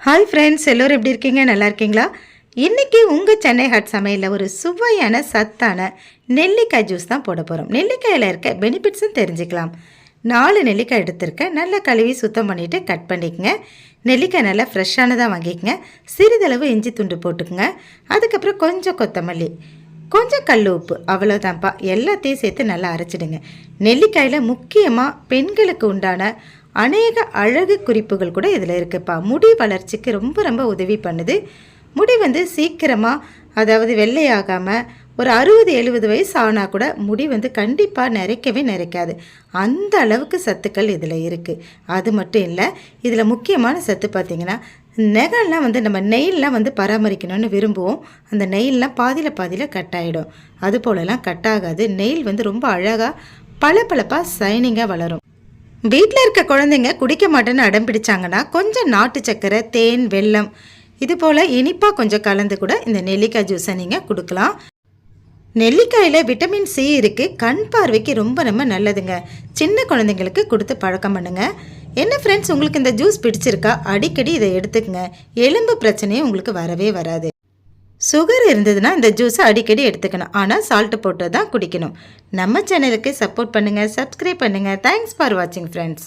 Hi friends எல்லோரும் எப்படி இருக்கீங்க? நல்லா இருக்கீங்களா? இன்றைக்கி உங்கள் சென்னை ஹட் சமையலில் ஒரு சுவையான சத்தான நெல்லிக்காய் ஜூஸ் தான் போட போகிறோம் நெல்லிக்காயில் இருக்க பெனிஃபிட்ஸும் தெரிஞ்சுக்கலாம். நாலு நெல்லிக்காய் எடுத்திருக்கேன். நல்லா கழுவி சுத்தம் பண்ணிவிட்டு கட் பண்ணிக்கங்க. நெல்லிக்காய் நல்லா ஃப்ரெஷ்ஷானதாக வாங்கிக்கங்க. சிறிதளவு இஞ்சி துண்டு போட்டுக்கோங்க. அதுக்கப்புறம் கொஞ்சம் கொத்தமல்லி. கொஞ்சம் கல் உப்பு அவ்வளோதான்ப்பா எல்லாத்தையும் சேர்த்து நல்லா அரைச்சிடுங்க. நெல்லிக்காயில் முக்கியமாக பெண்களுக்கு உண்டான அநேக அழகு குறிப்புகள் கூட இதில் இருக்குப்பா. முடி வளர்ச்சிக்கு ரொம்ப ரொம்ப உதவி பண்ணுது. முடி வந்து சீக்கிரமாக அதாவது வெள்ளையாகாமல் ஒரு அறுபது எழுபது வயசு ஆனால் கூட முடி வந்து கண்டிப்பாக நிறைக்கவே நிறைக்காது. அந்த அளவுக்கு சத்துக்கள் இதில் இருக்குது அது மட்டும் இல்லை இதில் முக்கியமான சத்து பார்த்திங்கன்னா நெகம்லாம் வந்து நம்ம நெயிலெலாம் வந்து பராமரிக்கணும்னு விரும்புவோம். அந்த நெயிலெலாம் பாதியில் பாதியில் கட் ஆகிடும் அது போலலாம் கட் ஆகாது. நெயில் வந்து ரொம்ப அழகாக பளபளப்பாக சைனிங்காக வளரும். வீட்டில் இருக்க குழந்தைங்க குடிக்க மாட்டேன்னு அடம் பிடிச்சாங்கன்னா கொஞ்சம் நாட்டு சக்கரை தேன் வெல்லம் இது போல் இனிப்பாக கொஞ்சம் கலந்து கூட இந்த நெல்லிக்காய் ஜூஸை நீங்கள் கொடுக்கலாம். நெல்லிக்காயில் விட்டமின் சி இருக்குது கண் பார்வைக்கு ரொம்ப ரொம்ப நல்லதுங்க. சின்ன குழந்தைங்களுக்கு கொடுத்து பழக்கம் பண்ணுங்க. என்ன ஃப்ரெண்ட்ஸ் உங்களுக்கு இந்த ஜூஸ் பிடிச்சிருக்கா? அடிக்கடி இதை எடுத்துக்கங்க. எலும்பு பிரச்சனையும் உங்களுக்கு வரவே வராது. சுகர் இருந்ததுன்னா இந்த ஜூஸை அடிக்கடி எடுத்துக்கணும். ஆனால் சால்ட்டு போட்டு தான் குடிக்கணும். நம்ம சேனலுக்கு சப்போர்ட் பண்ணுங்கள் சப்ஸ்கிரைப் பண்ணுங்கள் தேங்க்ஸ் ஃபார் வாட்சிங் ஃப்ரெண்ட்ஸ்